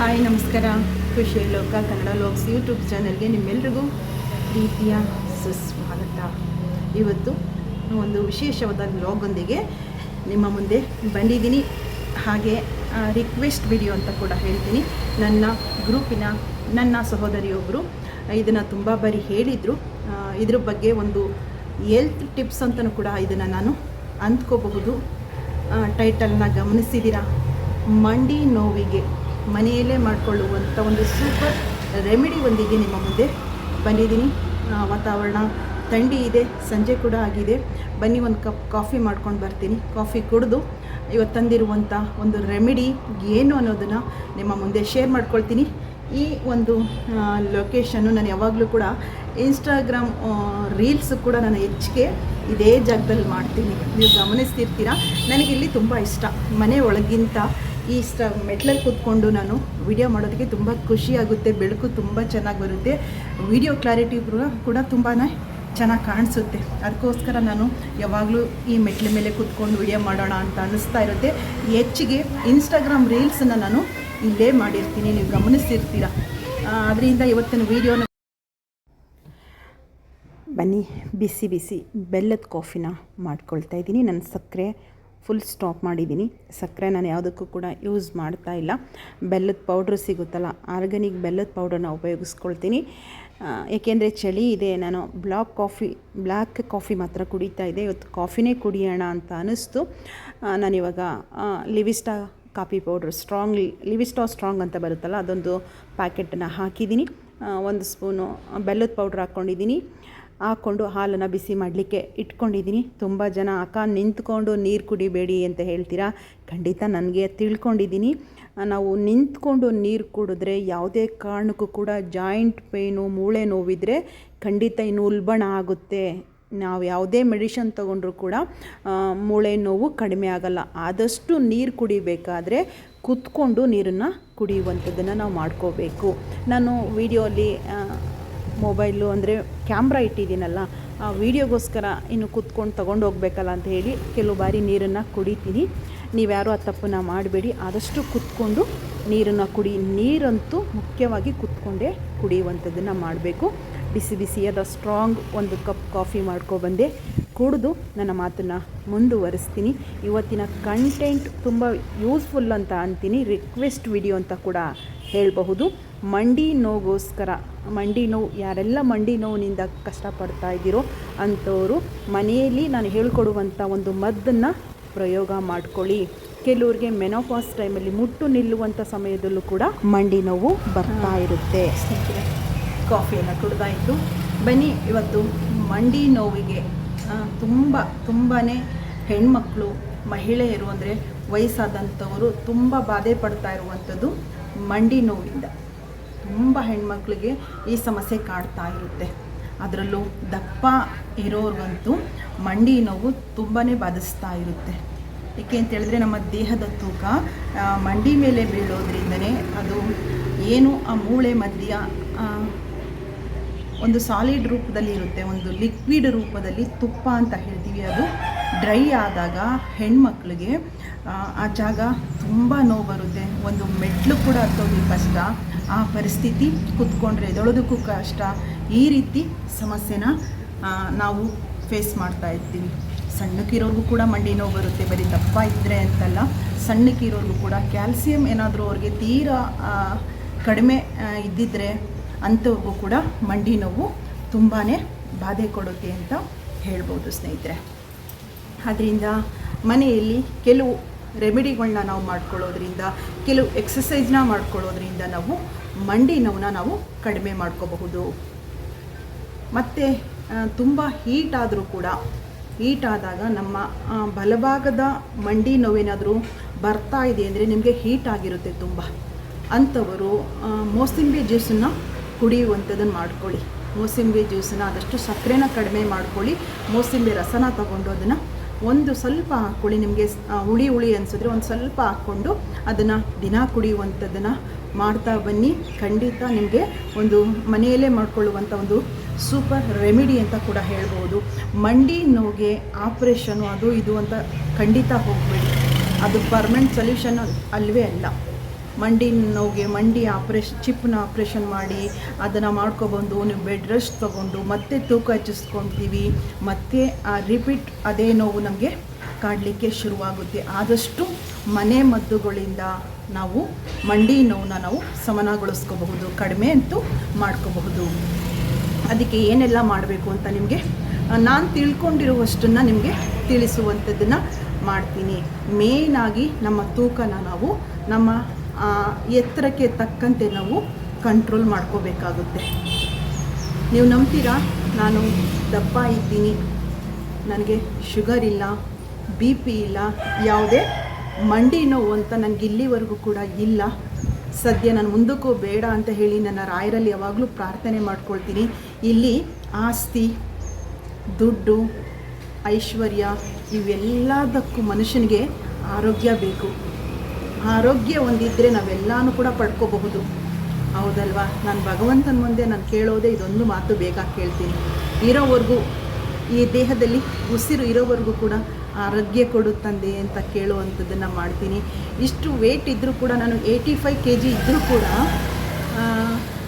Hi, ನಮಸ್ಕಾರ. ಖುಷಿ ಲೋಕ ಕನ್ನಡ ಲೋಕ್ಸ್ ಯೂಟ್ಯೂಬ್ ಚಾನಲ್ಗೆ ನಿಮ್ಮೆಲ್ರಿಗೂ ಪ್ರೀತಿಯ ಸುಸ್ವಾಗತ. ಇವತ್ತು ಒಂದು ವಿಶೇಷವಾದ ಬ್ಲಾಗೊಂದಿಗೆ ನಿಮ್ಮ ಮುಂದೆ ಬಂದಿದ್ದೀನಿ. ಹಾಗೆ ರಿಕ್ವೆಸ್ಟ್ ವಿಡಿಯೋ ಅಂತ ಕೂಡ ಹೇಳ್ತೀನಿ. ನನ್ನ ಗ್ರೂಪಿನ ನನ್ನ ಸಹೋದರಿಯೊಬ್ಬರು ಇದನ್ನು ತುಂಬ ಬಾರಿ ಹೇಳಿದರು. ಇದ್ರ ಬಗ್ಗೆ ಒಂದು ಹೆಲ್ತ್ ಟಿಪ್ಸ್ ಅಂತಲೂ ಕೂಡ ಇದನ್ನು ನಾನು ಅಂದ್ಕೋಬಹುದು. ಟೈಟಲ್ನ ಗಮನಿಸಿದ್ದೀರಾ ಮಂಡಿ ನೋವಿಗೆ. ಮನೆಯಲ್ಲೇ ಮಾಡಿಕೊಳ್ಳುವಂಥ ಒಂದು ಸೂಪರ್ ರೆಮಿಡಿ ಒಂದಿಗೆ ನಿಮ್ಮ ಮುಂದೆ. ಬಂದಿದ್ದೀನಿ. ವಾತಾವರಣ ಥಂಡಿ ಇದೆ, ಸಂಜೆ ಕೂಡ ಆಗಿದೆ. ಬನ್ನಿ ಒಂದು ಕಪ್ ಕಾಫಿ ಮಾಡ್ಕೊಂಡು ಬರ್ತೀನಿ. ಕಾಫಿ ಕುಡಿದು ಇವತ್ತು ತಂದಿರುವಂಥ ಒಂದು ರೆಮಿಡಿ ಏನು ಅನ್ನೋದನ್ನು ನಿಮ್ಮ ಮುಂದೆ ಶೇರ್ ಮಾಡ್ಕೊಳ್ತೀನಿ. ಈ ಒಂದು ಲೊಕೇಶನ್ನು ನಾನು ಯಾವಾಗಲೂ ಕೂಡ ಇನ್ಸ್ಟಾಗ್ರಾಮ್ ರೀಲ್ಸ್ ಕೂಡ ನಾನು ಹೆಚ್ಚಿಗೆ ಇದೇ ಜಾಗದಲ್ಲಿ ಮಾಡ್ತೀನಿ. ನೀವು ಗಮನಿಸ್ತಿರ್ತೀರ? ನನಗಿಲ್ಲಿ ತುಂಬ ಇಷ್ಟ. ಮನೆ ಒಳಗಿಂತ ಈ ಸ್ಟ ಮೆಟ್ಲಲ್ಲಿ ಕೂತ್ಕೊಂಡು ನಾನು ವಿಡಿಯೋ ಮಾಡೋದಕ್ಕೆ ತುಂಬ ಖುಷಿಯಾಗುತ್ತೆ ಬೆಳಕು ತುಂಬ ಚೆನ್ನಾಗಿ ಬರುತ್ತೆ. ವಿಡಿಯೋ ಕ್ಲಾರಿಟಿ ಕೂಡ ತುಂಬಾ ಚೆನ್ನಾಗಿ ಕಾಣಿಸುತ್ತೆ. ಅದಕ್ಕೋಸ್ಕರ ನಾನು ಯಾವಾಗಲೂ ಈ ಮೆಟ್ಲ ಮೇಲೆ ಕೂತ್ಕೊಂಡು ವಿಡಿಯೋ ಮಾಡೋಣ ಅಂತ ಅನ್ನಿಸ್ತಾ ಇರುತ್ತೆ. ಹೆಚ್ಚಿಗೆ ಇನ್ಸ್ಟಾಗ್ರಾಮ್ ರೀಲ್ಸನ್ನು ನಾನು ಇಲ್ಲೇ ಮಾಡಿರ್ತೀನಿ, ನೀವು ಗಮನಿಸ್ತಿರ್ತೀರ? ಅದರಿಂದ ಇವತ್ತಿನ ವೀಡಿಯೋನ ಬನ್ನಿ, ಬಿಸಿ ಬಿಸಿ ಬೆಲ್ಲದ ಕಾಫಿನ ಮಾಡ್ಕೊಳ್ತಾ ಇದ್ದೀನಿ. ನನ್ನ ಸಕ್ಕರೆ ಫುಲ್ ಸ್ಟಾಪ್ ಮಾಡಿದ್ದೀನಿ. ಸಕ್ಕರೆ ನಾನು ಯಾವುದಕ್ಕೂ ಕೂಡ ಯೂಸ್ ಮಾಡ್ತಾ ಇಲ್ಲ. ಬೆಲ್ಲದ ಪೌಡ್ರ್ ಸಿಗುತ್ತಲ್ಲ ಆರ್ಗ್ಯಾನಿಕ್ ಬೆಲ್ಲದ ಪೌಡ್ರನ್ನ ಉಪಯೋಗಿಸ್ಕೊಳ್ತೀನಿ. ಏಕೆಂದರೆ ಚಳಿ ಇದೆ, ನಾನು ಬ್ಲಾಕ್ ಕಾಫಿ ಬ್ಲ್ಯಾಕ್ ಕಾಫಿ ಮಾತ್ರ ಕುಡಿತಾ ಇದೆ ಇವತ್ತು ಕಾಫಿನೇ ಕುಡಿಯೋಣ ಅಂತ ಅನ್ನಿಸ್ತು. ನಾನಿವಾಗ Levista coffee powder strong, Levista strong ಅಂತ ಬರುತ್ತಲ್ಲ, ಅದೊಂದು ಪ್ಯಾಕೆಟನ್ನು ಹಾಕಿದ್ದೀನಿ. ಒಂದು ಸ್ಪೂನು ಬೆಲ್ಲದ ಪೌಡ್ರ್ ಹಾಕ್ಕೊಂಡಿದ್ದೀನಿ. ಹಾಕ್ಕೊಂಡು ಹಾಲನ್ನು ಬಿಸಿ ಮಾಡಲಿಕ್ಕೆ ಇಟ್ಕೊಂಡಿದ್ದೀನಿ. ತುಂಬ ಜನ, ಅಕ್ಕ, ನಿಂತ್ಕೊಂಡು ನೀರು ಕುಡಿಬೇಡಿ ಅಂತ ಹೇಳ್ತೀರಾ? ಖಂಡಿತ ನನಗೆ ತಿಳ್ಕೊಂಡಿದ್ದೀನಿ. ನಾವು ನಿಂತ್ಕೊಂಡು ನೀರು ಕುಡಿದ್ರೆ, ಯಾವುದೇ ಕಾರಣಕ್ಕೂ ಕೂಡ ಜಾಯಿಂಟ್ ಪೇನು ಮೂಳೆ ನೋವಿದ್ರೆ ಖಂಡಿತ ಇನ್ನು ಉಲ್ಬಣ ಆಗುತ್ತೆ. ನಾವು ಯಾವುದೇ ಮೆಡಿಷನ್ ತೊಗೊಂಡ್ರೂ ಕೂಡ ಮೂಳೆ ನೋವು ಕಡಿಮೆ ಆಗಲ್ಲ. ಆದಷ್ಟು ನೀರು ಕುಡಿಬೇಕಾದ್ರೆ ಕುತ್ಕೊಂಡು ನೀರನ್ನು ಕುಡಿಯುವಂಥದ್ದನ್ನು ನಾವು ಮಾಡ್ಕೋಬೇಕು. ನಾನು ವಿಡಿಯೋಲಿ ಮೊಬೈಲು ಅಂದರೆ ಕ್ಯಾಮ್ರಾ ಇಟ್ಟಿದ್ದೀನಲ್ಲ, ಆ ವೀಡಿಯೋಗೋಸ್ಕರ ಇನ್ನು ಕುತ್ಕೊಂಡು ತೊಗೊಂಡು ಹೋಗ್ಬೇಕಲ್ಲ ಅಂತ ಹೇಳಿ ಕೆಲವು ಬಾರಿ ನೀರನ್ನು ಕುಡಿತೀನಿ. ನೀವ್ಯಾರೂ ಆ ತಪ್ಪನ್ನು ಮಾಡಬೇಡಿ. ಆದಷ್ಟು ಕುತ್ಕೊಂಡು ನೀರನ್ನು ಕುಡಿ. ನೀರಂತೂ ಮುಖ್ಯವಾಗಿ ಕುತ್ಕೊಂಡೇ ಕುಡಿಯುವಂಥದ್ದನ್ನು ಮಾಡಬೇಕು. ಬಿಸಿ ಬಿಸಿಯಾದ ಸ್ಟ್ರಾಂಗ್ ಒಂದು ಕಪ್ ಕಾಫಿ ಮಾಡ್ಕೊಬಂದೆ ಕುಡಿದು ನನ್ನ ಮಾತನ್ನು ಮುಂದುವರಿಸ್ತೀನಿ. ಇವತ್ತಿನ ಕಂಟೆಂಟ್ ತುಂಬ ಯೂಸ್ಫುಲ್ ಅಂತ ಅಂತೀನಿ. ರಿಕ್ವೆಸ್ಟ್ ವಿಡಿಯೋ ಅಂತ ಕೂಡ ಹೇಳಬಹುದು. ಮಂಡಿ ನೋವುಗೋಸ್ಕರ ಮಂಡಿ ನೋವು ಯಾರೆಲ್ಲ ಮಂಡಿ ನೋವಿನಿಂದ ಕಷ್ಟಪಡ್ತಾ ಇದ್ದೀರೋ ಅಂಥವರು ಮನೆಯಲ್ಲಿ ನಾನು ಹೇಳ್ಕೊಡುವಂಥ ಒಂದು ಮದ್ದನ್ನು ಪ್ರಯೋಗ ಮಾಡ್ಕೊಳ್ಳಿ. ಕೆಲವ್ರಿಗೆ ಮೆನೋಪಾಸ್ ಟೈಮಲ್ಲಿ ಮುಟ್ಟು ನಿಲ್ಲುವಂಥ ಸಮಯದಲ್ಲೂ ಕೂಡ ಮಂಡಿ ನೋವು ಬರ್ತಾ ಇರುತ್ತೆ. ಕಾಫಿಯನ್ನು ಕುಡ್ದಾಯಿತು ಬನ್ನಿ ಇವತ್ತು ಮಂಡಿ ನೋವಿಗೆ ತುಂಬ ತುಂಬಾ ಹೆಣ್ಮಕ್ಳು ಮಹಿಳೆಯರು ಅಂದರೆ ವಯಸ್ಸಾದಂಥವರು ತುಂಬ ಬಾಧೆ ಪಡ್ತಾ ಇರುವಂಥದ್ದು ಮಂಡಿ ನೋವಿಂದ. ತುಂಬ ಹೆಣ್ಮಕ್ಳಿಗೆ ಈ ಸಮಸ್ಯೆ ಕಾಡ್ತಾ ಇರುತ್ತೆ. ಅದರಲ್ಲೂ ದಪ್ಪ ಇರೋರ್ಗಂತೂ ಮಂಡಿ ನೋವು ತುಂಬಾ ಬಾಧಿಸ್ತಾ ಇರುತ್ತೆ. ಏಕೆ ಅಂತ ಹೇಳಿದ್ರೆ ನಮ್ಮ ದೇಹದ ತೂಕ ಮಂಡಿ ಮೇಲೆ ಬೀಳೋದ್ರಿಂದನೇ ಅದು ಏನು ಆ ಮೂಳೆ ಮಧ್ಯ ಒಂದು ಸಾಲಿಡ್ ರೂಪದಲ್ಲಿ ಇರುತ್ತೆ ಒಂದು ಲಿಕ್ವಿಡ್ ರೂಪದಲ್ಲಿ ತುಪ್ಪ ಅಂತ ಹೇಳ್ತೀವಿ ಅದು. ಡ್ರೈ ಆದಾಗ ಹೆಣ್ಮಕ್ಳಿಗೆ ಆ, ಜಾಗ ತುಂಬ ನೋವು ಬರುತ್ತೆ. ಒಂದು ಮೆಟ್ಲು ಕೂಡ ಹತ್ತೋದು ಕಷ್ಟ. ಆ ಪರಿಸ್ಥಿತಿ ಕುತ್ಕೊಂಡ್ರೆ, ಎದೊಳೋದಕ್ಕೂ ಕಷ್ಟ. ಈ ರೀತಿ ಸಮಸ್ಯೆನ ನಾವು ಫೇಸ್ ಮಾಡ್ತಾ ಇರ್ತೀವಿ. ಸಣ್ಣಕ್ಕಿರೋರ್ಗೂ ಕೂಡ ಮಂಡಿ ನೋವು ಬರುತ್ತೆ, ಬರೀ ದಪ್ಪ ಇದ್ದರೆ ಅಂತಲ್ಲ. ಸಣ್ಣಕ್ಕಿರೋರ್ಗೂ ಕೂಡ ಕ್ಯಾಲ್ಸಿಯಂ ಏನಾದರೂ ಅವ್ರಿಗೆ ತೀರಾ ಕಡಿಮೆ ಇದ್ದಿದ್ದರೆ ಅಂಥವ್ರಿಗೂ ಕೂಡ ಮಂಡಿ ನೋವು ತುಂಬಾ ಬಾಧೆ ಕೊಡುತ್ತೆ ಅಂತ ಹೇಳ್ಬೋದು ಸ್ನೇಹಿತರೆ. ಆದ್ದರಿಂದ ಮನೆಯಲ್ಲಿ ಕೆಲವು ರೆಮಿಡಿಗಳನ್ನ ನಾವು ಮಾಡ್ಕೊಳ್ಳೋದ್ರಿಂದ, ಕೆಲವು ಎಕ್ಸಸೈಸ್ನ ಮಾಡ್ಕೊಳ್ಳೋದ್ರಿಂದ ನಾವು ಮಂಡಿ ನೋವನ್ನ ನಾವು ಕಡಿಮೆ ಮಾಡ್ಕೋಬಹುದು. ಮತ್ತು ತುಂಬ ಹೀಟ್ ಆದರೂ ಕೂಡ ಹೀಟ್ ಆದಾಗ ನಮ್ಮ ಬಲಭಾಗದ ಮಂಡಿ ನೋವೇನಾದರೂ ಬರ್ತಾ ಇದೆ ಅಂದರೆ ನಿಮಗೆ ಹೀಟ್ ಆಗಿರುತ್ತೆ ತುಂಬ. ಅಂಥವರು ಮೋಸಂಬಿ ಜ್ಯೂಸನ್ನು ಕುಡಿಯುವಂಥದ್ದನ್ನು ಮಾಡ್ಕೊಳ್ಳಿ. ಮೋಸಂಬಿ ಜ್ಯೂಸನ್ನು ಆದಷ್ಟು ಸಕ್ಕರೆನ ಕಡಿಮೆ ಮಾಡ್ಕೊಳ್ಳಿ. ಮೋಸಂಬಿ ರಸನ ತಗೊಂಡು ಅದನ್ನು ಒಂದು ಸ್ವಲ್ಪ ಹಾಕ್ಕೊಳ್ಳಿ ನಿಮಗೆ ಹುಳಿ ಹುಳಿ ಅನಿಸಿದ್ರೆ ಒಂದು ಸ್ವಲ್ಪ ಹಾಕ್ಕೊಂಡು ಅದನ್ನು ದಿನ ಕುಡಿಯುವಂಥದ್ದನ್ನು ಮಾಡ್ತಾ ಬನ್ನಿ. ಖಂಡಿತ ನಿಮಗೆ ಒಂದು ಮನೆಯಲ್ಲೇ ಮಾಡಿಕೊಳ್ಳುವಂಥ ಒಂದು ಸೂಪರ್ ರೆಮಿಡಿ ಅಂತ ಕೂಡ ಹೇಳ್ಬೋದು. ಮಂಡಿ ನೋವಿಗೆ ಆಪ್ರೇಷನು ಅದು ಇದು ಅಂತ ಖಂಡಿತ ಹೋಗಬೇಡಿ. ಅದು ಪರ್ಮನೆಂಟ್ ಸೊಲ್ಯೂಷನ್ ಅಲ್ವೇ ಅಲ್ಲ. ಮಂಡಿ ನೋವಿಗೆ ಮಂಡಿ ಆಪ್ರೇಷ್ ಚಿಪ್ಪನ್ನ ಆಪ್ರೇಷನ್ ಮಾಡಿ ಅದನ್ನು ಮಾಡ್ಕೊಬಂದು ನೀವು ಬೆಡ್ ರೆಸ್ಟ್ ತೊಗೊಂಡು ಮತ್ತೆ ತೂಕ ಹೆಚ್ಚಿಸ್ಕೊತೀವಿ. ಮತ್ತೆ ಆ ರಿಪೀಟ್ ಅದೇ ನೋವು ನಮಗೆ ಕಾಡಲಿಕ್ಕೆ ಶುರುವಾಗುತ್ತೆ. ಆದಷ್ಟು ಮನೆ ಮದ್ದುಗಳಿಂದ ನಾವು ಮಂಡಿ ನೋವನ್ನ ನಾವು ಸಮನಗೊಳಿಸ್ಕೋಬಹುದು. ಕಡಿಮೆ ಅಂತೂ ಮಾಡ್ಕೋಬಹುದು. ಅದಕ್ಕೆ ಏನೆಲ್ಲ ಮಾಡಬೇಕು ಅಂತ ನಿಮಗೆ ನಾನು ತಿಳ್ಕೊಂಡಿರುವಷ್ಟನ್ನು ನಿಮಗೆ ತಿಳಿಸುವಂಥದ್ದನ್ನು ಮಾಡ್ತೀನಿ. ಮೇಯ್ನಾಗಿ ನಮ್ಮ ತೂಕನ ನಾವು ನಮ್ಮ ಎತ್ತರಕ್ಕೆ ತಕ್ಕಂತೆ ನಾವು ಕಂಟ್ರೋಲ್ ಮಾಡ್ಕೋಬೇಕಾಗುತ್ತೆ. ನೀವು ನಂಬ್ತೀರಾ? ನಾನು ದಪ್ಪ ಇದ್ದೀನಿ. ನನಗೆ ಶುಗರ್ ಇಲ್ಲ ಬಿ ಪಿ ಇಲ್ಲ, ಯಾವುದೇ ಮಂಡಿ ನೋವು ಅಂತ ನನಗೆ ಇಲ್ಲಿವರೆಗೂ ಕೂಡ ಇಲ್ಲ. ಸದ್ಯ ನಾನು ಮುಂದಕ್ಕೂ ಬೇಡ ಅಂತ ಹೇಳಿ ನನ್ನ ರಾಯರಲ್ಲಿ ಯಾವಾಗಲೂ ಪ್ರಾರ್ಥನೆ ಮಾಡ್ಕೊಳ್ತೀನಿ. ಇಲ್ಲಿ ಆಸ್ತಿ, ದುಡ್ಡು, ಐಶ್ವರ್ಯ, ಇವೆಲ್ಲದಕ್ಕೂ ಮನುಷ್ಯನಿಗೆ ಆರೋಗ್ಯ ಬೇಕು. ಆರೋಗ್ಯ ಒಂದಿದ್ದರೆ ನಾವೆಲ್ಲನೂ ಕೂಡ ಪಡ್ಕೋಬಹುದು. ಹೌದಲ್ವಾ? ನಾನು ಭಗವಂತನ ಮುಂದೆ ನಾನು ಕೇಳೋದೇ ಇದೊಂದು ಮಾತು ಬೇಗ ಕೇಳ್ತೀನಿ. ಇರೋವರೆಗೂ, ಈ ದೇಹದಲ್ಲಿ ಉಸಿರು ಇರೋವರೆಗೂ ಕೂಡ ಆರೋಗ್ಯ ಕೊಡು ಅಂತ ಕೇಳುವಂಥದ್ದನ್ನು ಮಾಡ್ತೀನಿ. ಇಷ್ಟು ವೇಟ್ ಇದ್ದರೂ ಕೂಡ, ನಾನು ಏಯ್ಟಿ ಫೈವ್ ಕೆ ಜಿ ಇದ್ದರೂ ಕೂಡ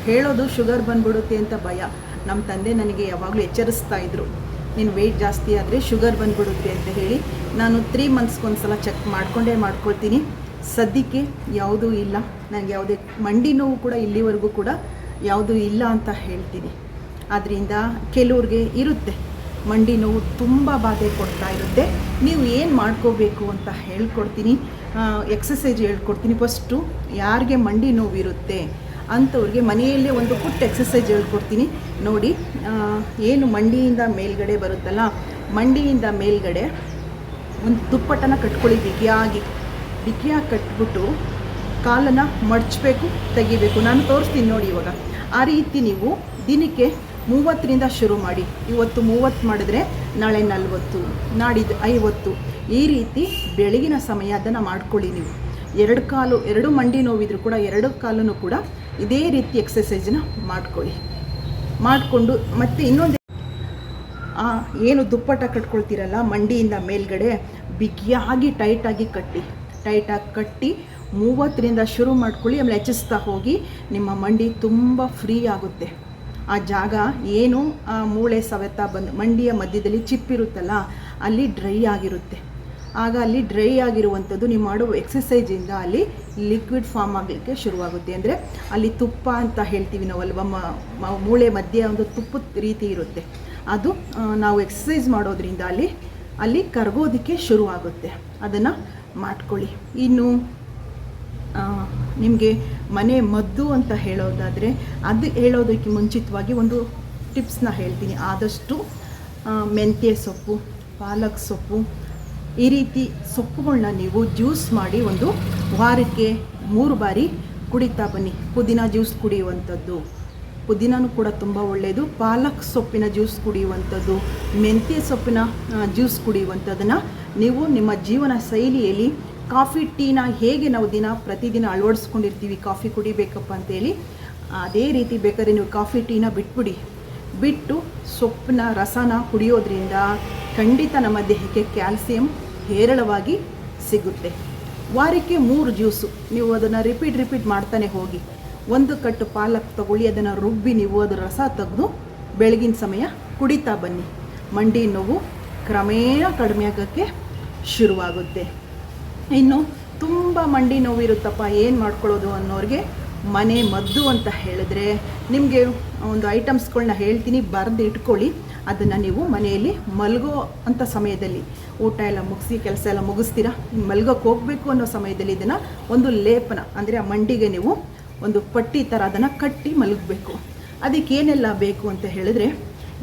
ಹೇಳೋದು ಶುಗರ್ ಬಂದ್ಬಿಡುತ್ತೆ ಅಂತ ಭಯ. ನಮ್ಮ ತಂದೆ ನನಗೆ ಯಾವಾಗಲೂ ಎಚ್ಚರಿಸ್ತಾ ಇದ್ರು. ನೀನು ವೆಯ್ಟ್ ಜಾಸ್ತಿ ಆದರೆ ಶುಗರ್ ಬಂದ್ಬಿಡುತ್ತೆ ಅಂತ ಹೇಳಿ, ನಾನು ತ್ರೀ ಮಂತ್ಸ್ಗೊಂದ್ಸಲ ಚೆಕ್ ಮಾಡಿಕೊಂಡೇ ಮಾಡ್ಕೊಳ್ತೀನಿ. ಸದ್ಯಕ್ಕೆ ಯಾವುದೂ ಇಲ್ಲ. ನನಗೆ ಯಾವುದೇ ಮಂಡಿ ನೋವು ಕೂಡ ಇಲ್ಲಿವರೆಗೂ ಕೂಡ ಯಾವುದೂ ಇಲ್ಲ ಅಂತ ಹೇಳ್ತೀನಿ. ಆದ್ದರಿಂದ ಕೆಲವ್ರಿಗೆ ಇರುತ್ತೆ. ಮಂಡಿ ನೋವು ತುಂಬ ಬಾಧೆ ಕೊಡ್ತಾ ಇರುತ್ತೆ. ನೀವು ಏನು ಮಾಡ್ಕೋಬೇಕು ಅಂತ ಹೇಳ್ಕೊಡ್ತೀನಿ. ಎಕ್ಸಸೈಜ್ ಹೇಳ್ಕೊಡ್ತೀನಿ. ಫಸ್ಟು ಯಾರಿಗೆ ಮಂಡಿ ನೋವು ಇರುತ್ತೆ ಅಂಥವ್ರಿಗೆ ಮನೆಯಲ್ಲೇ ಒಂದು ಪುಟ್ಟ ಎಕ್ಸಸೈಜ್ ಹೇಳ್ಕೊಡ್ತೀನಿ. ನೋಡಿ ಏನು ಮಂಡಿಯಿಂದ ಮೇಲ್ಗಡೆ ಬರುತ್ತಲ್ಲ, ಮಂಡಿಯಿಂದ ಮೇಲ್ಗಡೆ ಒಂದು ದುಪ್ಪಟ್ಟನ ಕಟ್ಕೊಳ್ಳಿ ಬಿಗಿಯಾಗಿ. ಬಿಗಿಯಾಗಿ ಕಟ್ಬಿಟ್ಟು ಕಾಲನ್ನು ಮಡಚಬೇಕು, ತೆಗಿಬೇಕು. ನಾನು ತೋರಿಸ್ತೀನಿ ನೋಡಿ ಇವಾಗ. ಆ ರೀತಿ ನೀವು ದಿನಕ್ಕೆ ಮೂವತ್ತರಿಂದ ಶುರು ಮಾಡಿ. ಇವತ್ತು ಮೂವತ್ತು ಮಾಡಿದ್ರೆ ನಾಳೆ ನಲ್ವತ್ತು, ನಾಡಿದ್ದು ಐವತ್ತು. ಈ ರೀತಿ ಬೆಳಗಿನ ಸಮಯ ಅದನ್ನು ಮಾಡ್ಕೊಳ್ಳಿ ನೀವು. ಎರಡು ಕಾಲು, ಎರಡು ಮಂಡಿ ನೋವಿದ್ರು ಕೂಡ, ಎರಡು ಕಾಲೂ ಕೂಡ ಇದೇ ರೀತಿ ಎಕ್ಸಸೈಸನ್ನ ಮಾಡ್ಕೊಳ್ಳಿ. ಮಾಡಿಕೊಂಡು ಮತ್ತು ಇನ್ನೊಂದು ಏನು ದುಪ್ಪಟ್ಟ ಕಟ್ಕೊಳ್ತೀರಲ್ಲ, ಮಂಡಿಯಿಂದ ಮೇಲ್ಗಡೆ ಬಿಗಿಯಾಗಿ ಟೈಟಾಗಿ ಕಟ್ಟಿ. ಟೈಟಾಗಿ ಕಟ್ಟಿ ಮೂವತ್ತರಿಂದ ಶುರು ಮಾಡ್ಕೊಳ್ಳಿ, ಆಮೇಲೆ ಹೆಚ್ಚಿಸ್ತಾ ಹೋಗಿ, ನಿಮ್ಮ ಮಂಡಿ ತುಂಬ ಫ್ರೀ ಆಗುತ್ತೆ. ಆ ಜಾಗ ಏನು, ಆ ಮೂಳೆ ಸವೆತ ಬಂದು, ಮಂಡಿಯ ಮಧ್ಯದಲ್ಲಿ ಚಿಪ್ಪಿರುತ್ತಲ್ಲ, ಅಲ್ಲಿ ಡ್ರೈ ಆಗಿರುತ್ತೆ. ಆಗ ಅಲ್ಲಿ ಡ್ರೈ ಆಗಿರುವಂಥದ್ದು ನೀವು ಮಾಡುವ ಎಕ್ಸಸೈಜಿಂದ ಅಲ್ಲಿ ಲಿಕ್ವಿಡ್ ಫಾರ್ಮ್ ಆಗಲಿಕ್ಕೆ ಶುರುವಾಗುತ್ತೆ. ಅಂದರೆ ಅಲ್ಲಿ ತುಪ್ಪ ಅಂತ ಹೇಳ್ತೀವಿ ನಾವು ಮೂಳೆ ಮಧ್ಯೆ ಒಂದು ತುಪ್ಪದ ರೀತಿ ಇರುತ್ತೆ. ಅದು ನಾವು ಎಕ್ಸಸೈಸ್ ಮಾಡೋದ್ರಿಂದ ಅಲ್ಲಿ ಅಲ್ಲಿ ಕರಗೋದಕ್ಕೆ ಶುರುವಾಗುತ್ತೆ. ಅದನ್ನು ಮಾಡ್ಕೊಳ್ಳಿ. ಇನ್ನು ನಿಮಗೆ ಮನೆ ಮದ್ದು ಅಂತ ಹೇಳೋದಾದರೆ, ಅದು ಹೇಳೋದಕ್ಕೆ ಮುಂಚಿತವಾಗಿ ಒಂದು ಟಿಪ್ಸ್ನ ಹೇಳ್ತೀನಿ. ಆದಷ್ಟು ಮೆಂತ್ಯ ಸೊಪ್ಪು, ಪಾಲಕ್ ಸೊಪ್ಪು, ಈ ರೀತಿ ಸೊಪ್ಪುಗಳನ್ನ ನೀವು ಜ್ಯೂಸ್ ಮಾಡಿ ಒಂದು ವಾರಕ್ಕೆ ಮೂರು ಬಾರಿ ಕುಡಿತಾ ಬನ್ನಿ. ಪುದೀನ ಜ್ಯೂಸ್ ಕುಡಿಯುವಂಥದ್ದು. ಪುದೀನನೂ ಕೂಡ ತುಂಬ ಒಳ್ಳೆಯದು ಪಾಲಕ್ ಸೊಪ್ಪಿನ ಜ್ಯೂಸ್ ಕುಡಿಯುವಂಥದ್ದು, ಮೆಂತ್ಯ ಸೊಪ್ಪಿನ ಜ್ಯೂಸ್ ಕುಡಿಯುವಂಥದ್ದನ್ನು ನೀವು ನಿಮ್ಮ ಜೀವನ ಶೈಲಿಯಲ್ಲಿ ಕಾಫಿ, ಟೀನ ಹೇಗೆ ನಾವು ದಿನ ಪ್ರತಿದಿನ ಅಳವಡಿಸ್ಕೊಂಡಿರ್ತೀವಿ, ಕಾಫಿ ಕುಡಿಬೇಕಪ್ಪ ಅಂತೇಳಿ, ಅದೇ ರೀತಿ ಬೇಕಾದ್ರೆ ನೀವು ಕಾಫಿ, ಟೀನ ಬಿಟ್ಬಿಡಿ. ಬಿಟ್ಟು ಸೊಪ್ಪಿನ ರಸನ ಕುಡಿಯೋದ್ರಿಂದ ಖಂಡಿತ ನಮ್ಮ ದೇಹಕ್ಕೆ ಕ್ಯಾಲ್ಸಿಯಂ ಹೇರಳವಾಗಿ ಸಿಗುತ್ತೆ. ವಾರಕ್ಕೆ ಮೂರು ಜ್ಯೂಸು. ನೀವು ಅದನ್ನು ರಿಪೀಟ್ ರಿಪೀಟ್ ಮಾಡ್ತಾನೆ ಹೋಗಿ. ಒಂದು ಕಟ್ಟು ಪಾಲಕ್ ತಗೊಳ್ಳಿ, ಅದನ್ನು ರುಬ್ಬಿ ನೀವು ಅದರ ರಸ ತೆಗೆದು ಬೆಳಗಿನ ಸಮಯ ಕುಡಿತಾ ಬನ್ನಿ. ಮಂಡಿ ನೋವು ಕ್ರಮೇಣ ಕಡಿಮೆ ಆಗೋಕ್ಕೆ ಶುರುವಾಗುತ್ತೆ. ಇನ್ನು ತುಂಬ ಮಂಡಿ ನೋವಿರುತ್ತಪ್ಪ ಏನು ಮಾಡ್ಕೊಳ್ಳೋದು ಅನ್ನೋರಿಗೆ ಮನೆ ಮದ್ದು ಅಂತ ಹೇಳಿದ್ರೆ ನಿಮಗೆ ಒಂದು ಐಟಮ್ಸ್ಗಳನ್ನ ಹೇಳ್ತೀನಿ, ಬರೆದು ಇಟ್ಕೊಳ್ಳಿ. ಅದನ್ನು ನೀವು ಮನೆಯಲ್ಲಿ ಮಲಗೋ ಅಂಥ ಸಮಯದಲ್ಲಿ, ಊಟ ಎಲ್ಲ ಮುಗಿಸಿ, ಕೆಲಸ ಎಲ್ಲ ಮುಗಿಸ್ತೀರಾ? ಮಲ್ಗೋಕ್ಕೆ ಹೋಗಬೇಕು ಅನ್ನೋ ಸಮಯದಲ್ಲಿ ಇದನ್ನು ಒಂದು ಲೇಪನ, ಅಂದರೆ ಆ ಮಂಡಿಗೆ ನೀವು ಒಂದು ಪಟ್ಟಿ ಥರ ಅದನ್ನು ಕಟ್ಟಿ ಮಲಗಬೇಕು. ಅದಕ್ಕೆ ಏನೆಲ್ಲ ಬೇಕು ಅಂತ ಹೇಳಿದ್ರೆ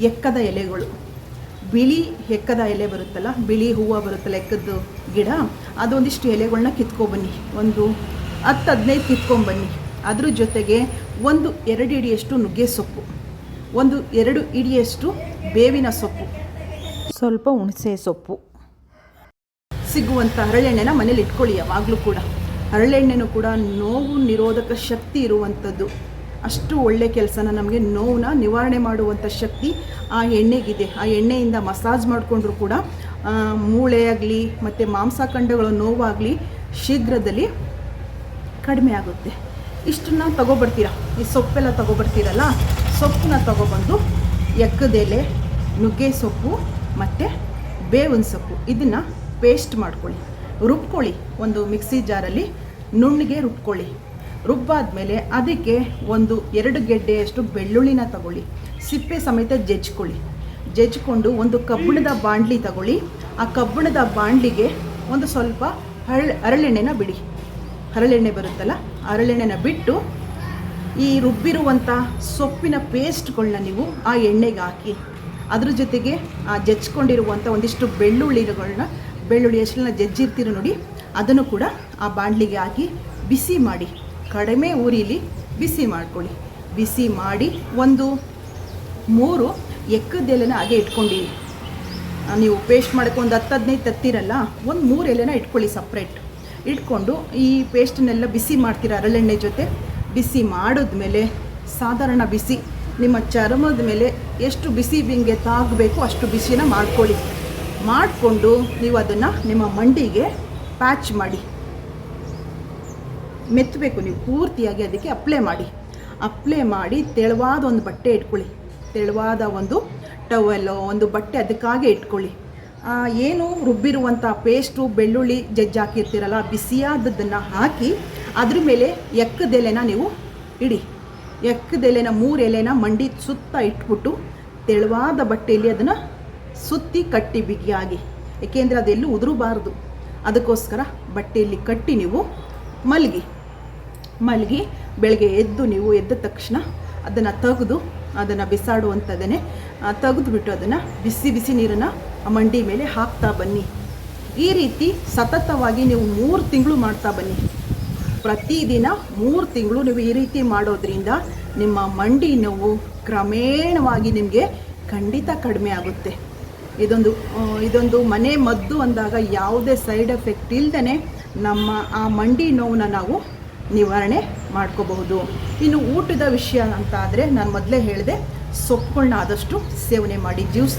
ಎಕ್ಕದ ಎಲೆಗಳು. ಬಿಳಿ ಎಕ್ಕದ ಎಲೆ ಬರುತ್ತಲ್ಲ, ಬಿಳಿ ಹೂವು ಬರುತ್ತಲ್ಲ ಎಕ್ಕದ್ದು ಗಿಡ, ಅದೊಂದಿಷ್ಟು ಎಲೆಗಳನ್ನ ಕಿತ್ಕೊಬನ್ನಿ. ಒಂದು ಹತ್ತು ಹದಿನೈದು ಕಿತ್ಕೊಂಬನ್ನಿ. ಅದ್ರ ಜೊತೆಗೆ ಒಂದು ಎರಡು ಇಡಿಯಷ್ಟು ನುಗ್ಗೆ ಸೊಪ್ಪು. ಒಂದು ಎರಡು ಇಡಿಯಷ್ಟು ಬೇವಿನ ಸೊಪ್ಪು. ಸ್ವಲ್ಪ ಹುಣಸೆ ಸೊಪ್ಪು. ಸಿಗುವಂಥ ಹರಳೆಣ್ಣೆನ ಮನೇಲಿ ಇಟ್ಕೊಳ್ಳಿ ಯಾವಾಗಲೂ ಕೂಡ. ಹರಳೆಣ್ಣೆನೂ ಕೂಡ ನೋವು ನಿರೋಧಕ ಶಕ್ತಿ ಇರುವಂಥದ್ದು. ಅಷ್ಟು ಒಳ್ಳೆ ಕೆಲಸನ ನಮಗೆ ನೋವನ್ನ ನಿವಾರಣೆ ಮಾಡುವಂಥ ಶಕ್ತಿ ಆ ಎಣ್ಣೆಗಿದೆ. ಆ ಎಣ್ಣೆಯಿಂದ ಮಸಾಜ್ ಮಾಡಿಕೊಂಡ್ರೂ ಕೂಡ ಮೂಳೆ ಆಗಲಿ, ಮತ್ತು ಮಾಂಸಖಂಡಗಳ ನೋವಾಗಲಿ ಶೀಘ್ರದಲ್ಲಿ ಕಡಿಮೆ ಆಗುತ್ತೆ. ಇಷ್ಟನ್ನ ತಗೊಬರ್ತೀರ? ಈ ಸೊಪ್ಪೆಲ್ಲ ತಗೊಬರ್ತೀರಲ್ಲ? ಸೊಪ್ಪನ್ನ ತಗೊಬಂದು ಎಕ್ಕದೆಲೆ ನುಗ್ಗೆ ಸೊಪ್ಪು, ಮತ್ತು ಬೇವಿನ ಸೊಪ್ಪು. ಇದನ್ನು ಪೇಸ್ಟ್ ಮಾಡ್ಕೊಳ್ಳಿ. ರುಬ್ಕೊಳ್ಳಿ. ಒಂದು ಮಿಕ್ಸಿ ಜಾರಲ್ಲಿ ನುಣ್ಣಗೆ ರುಬ್ಕೊಳ್ಳಿ. ರುಬ್ಬಾದ್ಮೇಲೆ ಅದಕ್ಕೆ ಒಂದು ಎರಡು ಗೆಡ್ಡೆಯಷ್ಟು ಬೆಳ್ಳುಳ್ಳಿನ ತಗೊಳ್ಳಿ. ಸಿಪ್ಪೆ ಸಮೇತ ಜಜ್ಕೊಳ್ಳಿ. ಜಜ್ಕೊಂಡು ಒಂದು ಕಬ್ಬಿಣದ ಬಾಣಲಿ ತಗೊಳ್ಳಿ. ಆ ಕಬ್ಬಿಣದ ಬಾಣಲಿಗೆ ಒಂದು ಸ್ವಲ್ಪ ಹರಳು ಹರಳೆಣ್ಣೆನ ಬಿಡಿ. ಹರಳೆಣ್ಣೆ ಬರುತ್ತಲ್ಲ ಹರಳೆಣ್ಣೆನ ಬಿಟ್ಟು ಈ ರುಬ್ಬಿರುವಂಥ ಸೊಪ್ಪಿನ ಪೇಸ್ಟ್ಗಳನ್ನ ನೀವು ಆ ಎಣ್ಣೆಗೆ ಹಾಕಿ. ಅದ್ರ ಜೊತೆಗೆ ಆ ಜಜ್ಕೊಂಡಿರುವಂಥ ಒಂದಿಷ್ಟು ಬೆಳ್ಳುಳ್ಳಿಗಳನ್ನ ಬೆಳ್ಳುಳ್ಳಿ ಎಷ್ಟನ್ನ ಜಜ್ಜಿರ್ತೀರೋ ನೋಡಿ, ಅದನ್ನು ಕೂಡ ಆ ಬಾಣಲಿಗೆ ಹಾಕಿ ಬಿಸಿ ಮಾಡಿ, ಕಡಿಮೆ ಊರಿಲಿ ಬಿಸಿ ಮಾಡ್ಕೊಳ್ಳಿ. ಬಿಸಿ ಮಾಡಿ ಒಂದು ಮೂರು ಎಕ್ಕದೆಲೆನ ಹಾಗೆ ಇಟ್ಕೊಂಡಿರಿ ನೀವು ಪೇಸ್ಟ್ ಮಾಡೋಕ್ಕೆ ಒಂದು ಹತ್ತು ಹದಿನೈದು ತತ್ತಿರಲ್ಲ, ಒಂದು ಮೂರು ಎಲೆನ ಇಟ್ಕೊಳ್ಳಿ ಸಪ್ರೇಟ್ ಇಟ್ಕೊಂಡು ಈ ಪೇಸ್ಟನ್ನೆಲ್ಲ ಬಿಸಿ ಮಾಡ್ತೀರ ಹರಳೆಣ್ಣೆ ಜೊತೆ? ಬಿಸಿ ಮಾಡಿದ್ಮೇಲೆ, ಸಾಧಾರಣ ಬಿಸಿ, ನಿಮ್ಮ ಚರ್ಮದ ಮೇಲೆ ಎಷ್ಟು ಬಿಸಿ ಬಿಂಗೆ ತಾಗಬೇಕು ಅಷ್ಟು ಬಿಸಿನ ಮಾಡ್ಕೊಳ್ಳಿ. ಮಾಡಿಕೊಂಡು ನೀವು ಅದನ್ನು ನಿಮ್ಮ ಮಂಡಿಗೆ ಪ್ಯಾಚ್ ಮಾಡಿ. ಮೆತ್ತಬೇಕು ನೀವು, ಪೂರ್ತಿಯಾಗಿ ಅದಕ್ಕೆ ಅಪ್ಲೈ ಮಾಡಿ. ಅಪ್ಲೈ ಮಾಡಿ ತೆಳುವಾದ ಒಂದು ಬಟ್ಟೆ ಇಟ್ಕೊಳ್ಳಿ. ತೆಳುವಾದ ಒಂದು ಟವೆಲ್ಲೋ ಒಂದು ಬಟ್ಟೆ ಅದಕ್ಕಾಗೆ ಇಟ್ಕೊಳ್ಳಿ. ಏನು ರುಬ್ಬಿರುವಂಥ ಪೇಸ್ಟು ಬೆಳ್ಳುಳ್ಳಿ, ಜಜ್ಜಿ ಹಾಕಿರ್ತೀರಲ್ಲ ಬಿಸಿಯಾದದ್ದನ್ನು ಹಾಕಿ ಅದ್ರ ಮೇಲೆ ಎಕ್ಕದೆಲೆನ ನೀವು ಇಡಿ. ಎಕ್ಕದೆಲೆನ ಮೂರು ಎಲೆನ ಮಂಡಿ ಸುತ್ತ ಇಟ್ಬಿಟ್ಟು ತೆಳುವಾದ ಬಟ್ಟೆಯಲ್ಲಿ ಅದನ್ನು ಸುತ್ತಿ ಕಟ್ಟಿ ಬಿಗಿಯಾಗಿ. ಏಕೆಂದರೆ ಅದೆಲ್ಲೂ ಉದುರಬಾರ್ದು. ಅದಕ್ಕೋಸ್ಕರ ಬಟ್ಟೆಯಲ್ಲಿ ಕಟ್ಟಿ ನೀವು ಮಲಗಿ. ಮಲಗಿ ಬೆಳಗ್ಗೆ ಎದ್ದು ನೀವು ಎದ್ದ ತಕ್ಷಣ ಅದನ್ನು ತೆಗೆದು ಅದನ್ನು ಬಿಸಾಡುವಂಥದ್ದನ್ನೇ ತೆಗೆದುಬಿಟ್ಟು ಅದನ್ನು ಬಿಸಿ ಬಿಸಿ ನೀರನ್ನು ಮಂಡಿ ಮೇಲೆ ಹಾಕ್ತಾ ಬನ್ನಿ. ಈ ರೀತಿ ಸತತವಾಗಿ ನೀವು ಮೂರು ತಿಂಗಳು ಮಾಡ್ತಾ ಬನ್ನಿ. ಪ್ರತಿದಿನ ಮೂರು ತಿಂಗಳು ನೀವು ಈ ರೀತಿ ಮಾಡೋದ್ರಿಂದ ನಿಮ್ಮ ಮಂಡಿ ನೋವು ಕ್ರಮೇಣವಾಗಿ ನಿಮಗೆ ಖಂಡಿತ ಕಡಿಮೆ ಆಗುತ್ತೆ. ಇದೊಂದು ಇದೊಂದು ಮನೆ ಮದ್ದು ಅಂದಾಗ ಯಾವುದೇ ಸೈಡ್ ಎಫೆಕ್ಟ್ ಇಲ್ಲದೇ ನಮ್ಮ ಆ ಮಂಡಿ ನೋವನ್ನ ನಾವು ನಿವಾರಣೆ ಮಾಡ್ಕೋಬಹುದು. ಇನ್ನು ಊಟದ ವಿಷಯ ಅಂತ ಆದರೆ ನಾನು ಮೊದಲೇ ಹೇಳಿದೆ ಸೊಪ್ಪುಗಳನ್ನ ಆದಷ್ಟು ಸೇವನೆ ಮಾಡಿ. ಜ್ಯೂಸ್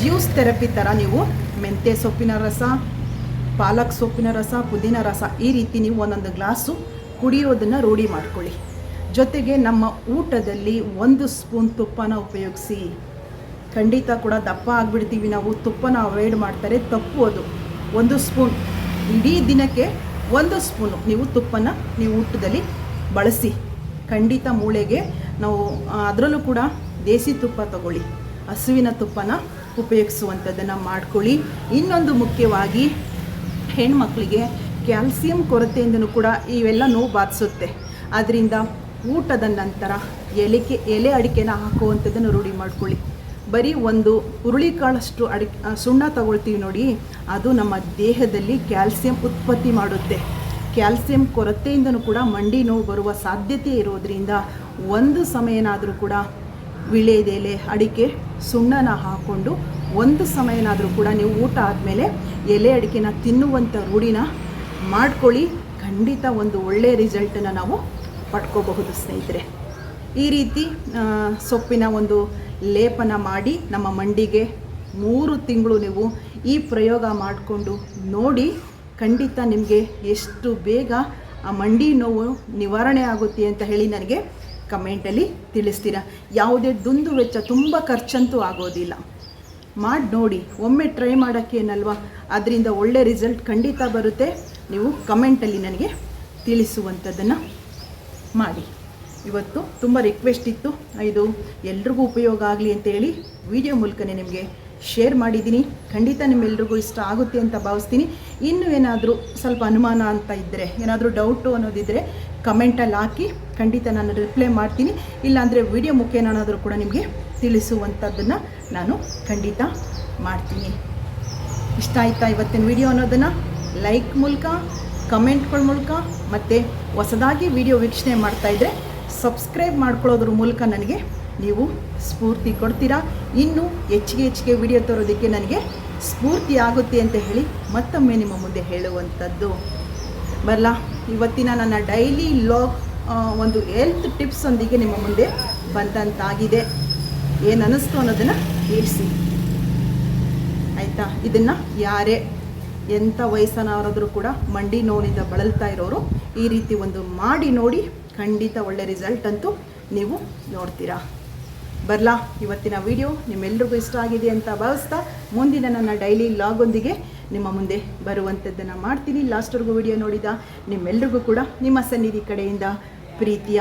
ಜ್ಯೂಸ್ ಥೆರಪಿ ಥರ ನೀವು ಮೆಂತ್ಯ ಸೊಪ್ಪಿನ ರಸ, ಪಾಲಕ್ ಸೊಪ್ಪಿನ ರಸ, ಪುದೀನ ರಸ ಈ ರೀತಿ ನೀವು ಒಂದೊಂದು ಗ್ಲಾಸು ಕುಡಿಯೋದನ್ನು ರೂಢಿ ಮಾಡ್ಕೊಳ್ಳಿ. ಜೊತೆಗೆ ನಮ್ಮ ಊಟದಲ್ಲಿ ಒಂದು ಸ್ಪೂನ್ ತುಪ್ಪನ ಉಪಯೋಗಿಸಿ. ಖಂಡಿತ ಕೂಡ ದಪ್ಪ ಆಗಿಬಿಡ್ತೀವಿ ನಾವು. ತುಪ್ಪನ ಅವಾಯ್ಡ್ ಮಾಡ್ತಾರೆ. ತಪ್ಪು ಅದು. ಒಂದು ಸ್ಪೂನ್ ಇಡೀ ದಿನಕ್ಕೆ ಒಂದು ಸ್ಪೂನು ನೀವು ತುಪ್ಪನ ನೀವು ಊಟದಲ್ಲಿ ಬಳಸಿ. ಖಂಡಿತ ಮೂಳೆಗೆ ನಾವು ಅದರಲ್ಲೂ ಕೂಡ ದೇಸಿ ತುಪ್ಪ ತಗೊಳ್ಳಿ. ಹಸುವಿನ ತುಪ್ಪನ ಉಪಯೋಗಿಸುವಂಥದ್ದನ್ನು ಮಾಡ್ಕೊಳ್ಳಿ. ಇನ್ನೊಂದು ಮುಖ್ಯವಾಗಿ ಹೆಣ್ಮಕ್ಳಿಗೆ ಕ್ಯಾಲ್ಸಿಯಂ ಕೊರತೆಯಿಂದನೂ ಕೂಡ ಇವೆಲ್ಲ ನೋವು ಬಾಧಿಸುತ್ತೆ. ಆದ್ದರಿಂದ ಊಟದ ನಂತರ ಎಲೆಕೆ, ಎಲೆ ಅಡಿಕೆನ ಹಾಕುವಂಥದ್ದನ್ನು ರೂಢಿ ಮಾಡ್ಕೊಳ್ಳಿ. ಬರೀ ಒಂದು ಹುರುಳಿಕಾಳಷ್ಟು ಅಡಿಕೆ ಸುಣ್ಣ ತಗೊಳ್ತೀವಿ ನೋಡಿ, ಅದು ನಮ್ಮ ದೇಹದಲ್ಲಿ ಕ್ಯಾಲ್ಸಿಯಂ ಉತ್ಪತ್ತಿ ಮಾಡುತ್ತೆ. ಕ್ಯಾಲ್ಸಿಯಂ ಕೊರತೆಯಿಂದನೂ ಕೂಡ ಮಂಡಿ ನೋವು ಬರುವ ಸಾಧ್ಯತೆ ಇರೋದರಿಂದ ಒಂದು ಸಮಯನಾದರೂ ಕೂಡ ವಿಳೆದೆಲೆ ಅಡಿಕೆ, ಸುಣ್ಣನ ಹಾಕ್ಕೊಂಡು ಒಂದು ಸಮಯನಾದರೂ ಕೂಡ ನೀವು ಊಟ ಆದಮೇಲೆ ಎಲೆ ಅಡಿಕೆನ ತಿನ್ನುವಂಥ ರೂಢಿನ ಮಾಡ್ಕೊಳ್ಳಿ. ಖಂಡಿತ ಒಂದು ಒಳ್ಳೆಯ ರಿಸಲ್ಟನ್ನು ನಾವು ಪಡ್ಕೋಬಹುದು ಸ್ನೇಹಿತರೆ. ಈ ರೀತಿ ಸೊಪ್ಪಿನ ಒಂದು ಲೇಪನ ಮಾಡಿ ನಮ್ಮ ಮಂಡಿಗೆ ಮೂರು ತಿಂಗಳು ನೀವು ಈ ಪ್ರಯೋಗ ಮಾಡಿಕೊಂಡು ನೋಡಿ ಖಂಡಿತ ನಿಮಗೆ ಎಷ್ಟು ಬೇಗ ಆ ಮಂಡಿ ನೋವು ನಿವಾರಣೆ ಆಗುತ್ತೆ ಅಂತ ಹೇಳಿ ನನಗೆ ಕಮೆಂಟಲ್ಲಿ ತಿಳಿಸ್ತೀರಾ. ಯಾವುದೇ ದುಂದು ವೆಚ್ಚ ತುಂಬ ಖರ್ಚಂತೂ ಆಗೋದಿಲ್ಲ. ಮಾಡಿ ನೋಡಿ, ಒಮ್ಮೆ ಟ್ರೈ ಮಾಡೋಕ್ಕೇನಲ್ವಾ ಅದರಿಂದ ಒಳ್ಳೆ ರಿಸಲ್ಟ್ ಖಂಡಿತ ಬರುತ್ತೆ. ನೀವು ಕಮೆಂಟಲ್ಲಿ ನನಗೆ ತಿಳಿಸುವಂಥದ್ದನ್ನು ಮಾಡಿ. ಇವತ್ತು ತುಂಬ ರಿಕ್ವೆಸ್ಟ್ ಇತ್ತು. ಇದು ಎಲ್ರಿಗೂ ಉಪಯೋಗ ಆಗಲಿ ಅಂತೇಳಿ ವಿಡಿಯೋ ಮೂಲಕನೇ ನಿಮಗೆ ಶೇರ್ ಮಾಡಿದ್ದೀನಿ. ಖಂಡಿತ ನಿಮ್ಮೆಲ್ರಿಗೂ ಇಷ್ಟ ಆಗುತ್ತೆ ಅಂತ ಭಾವಿಸ್ತೀನಿ. ಇನ್ನೂ ಏನಾದರೂ ಸ್ವಲ್ಪ ಅನುಮಾನ ಅಂತ ಇದ್ದರೆ ಏನಾದರೂ ಡೌಟು ಅನ್ನೋದಿದ್ದರೆ ಕಮೆಂಟಲ್ಲಿ ಹಾಕಿ ಖಂಡಿತ ನಾನು ರಿಪ್ಲೈ ಮಾಡ್ತೀನಿ. ಇಲ್ಲಾಂದರೆ ವಿಡಿಯೋ ಮುಖೇನಾದರೂ ಕೂಡ ನಿಮಗೆ ತಿಳಿಸುವಂಥದ್ದನ್ನು ನಾನು ಖಂಡಿತ ಮಾಡ್ತೀನಿ. ಇಷ್ಟ ಆಯ್ತಾ ಇವತ್ತಿನ ವಿಡಿಯೋ ಅನ್ನೋದನ್ನು? ಲೈಕ್ ಮೂಲಕ ಕಮೆಂಟ್ಗಳ ಮೂಲಕ ಮತ್ತು ಹೊಸದಾಗಿ ವಿಡಿಯೋ ವೀಕ್ಷಣೆ ಮಾಡ್ತಾಯಿದ್ರೆ ಸಬ್ಸ್ಕ್ರೈಬ್ ಮಾಡ್ಕೊಳ್ಳೋದ್ರ ಮೂಲಕ ನನಗೆ ನೀವು ಸ್ಫೂರ್ತಿ ಕೊಡ್ತೀರಾ? ಇನ್ನೂ ಹೆಚ್ಚಿಗೆ ಹೆಚ್ಚಿಗೆ ವಿಡಿಯೋ ತರೋದಕ್ಕೆ ನನಗೆ ಸ್ಫೂರ್ತಿ ಆಗುತ್ತೆ ಅಂತ ಹೇಳಿ ಮತ್ತೊಮ್ಮೆ ನಿಮ್ಮ ಮುಂದೆ ಹೇಳುವಂಥದ್ದು. ಬರಲ್ಲ ಇವತ್ತಿನ ನನ್ನ ಡೈಲಿ ಲಾಗ್ ಒಂದು ಹೆಲ್ತ್ ಟಿಪ್ಸೊಂದಿಗೆ ನಿಮ್ಮ ಮುಂದೆ ಬಂದಂತಾಗಿದೆ. ಏನು ಅನ್ನಿಸ್ತು ಅನ್ನೋದನ್ನು ತಿಳಿಸಿ. ಆಯಿತಾ? ಇದನ್ನು ಯಾರೇ ಎಂಥ ವಯಸ್ಸನವರಾದರೂ ಕೂಡ ಮಂಡಿ ನೋವಿನಿಂದ ಬಳಲ್ತಾ ಇರೋರು ಈ ರೀತಿ ಒಂದು ಮಾಡಿ ನೋಡಿ ಖಂಡಿತ ಒಳ್ಳೆ ರಿಸಲ್ಟ್ ಅಂತೂ ನೀವು ನೋಡ್ತೀರಾ. ಬರಲಾ ಇವತ್ತಿನ ವಿಡಿಯೋ ನಿಮ್ಮೆಲ್ರಿಗೂ ಇಷ್ಟ ಆಗಿದೆ ಅಂತ ಭಾವಿಸ್ತಾ ಮುಂದಿನ ನನ್ನ ಡೈಲಿ ಲಾಗೊಂದಿಗೆ ನಿಮ್ಮ ಮುಂದೆ ಬರುವಂಥದ್ದನ್ನು ಮಾಡ್ತೀನಿ. ಲಾಸ್ಟ್ವರೆಗೂ ವಿಡಿಯೋ ನೋಡಿದ ನಿಮ್ಮೆಲ್ರಿಗೂ ಕೂಡ ನಿಮ್ಮ ಸನ್ನಿಧಿ ಕಡೆಯಿಂದ ಪ್ರೀತಿಯ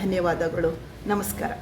ಧನ್ಯವಾದಗಳು. ನಮಸ್ಕಾರ.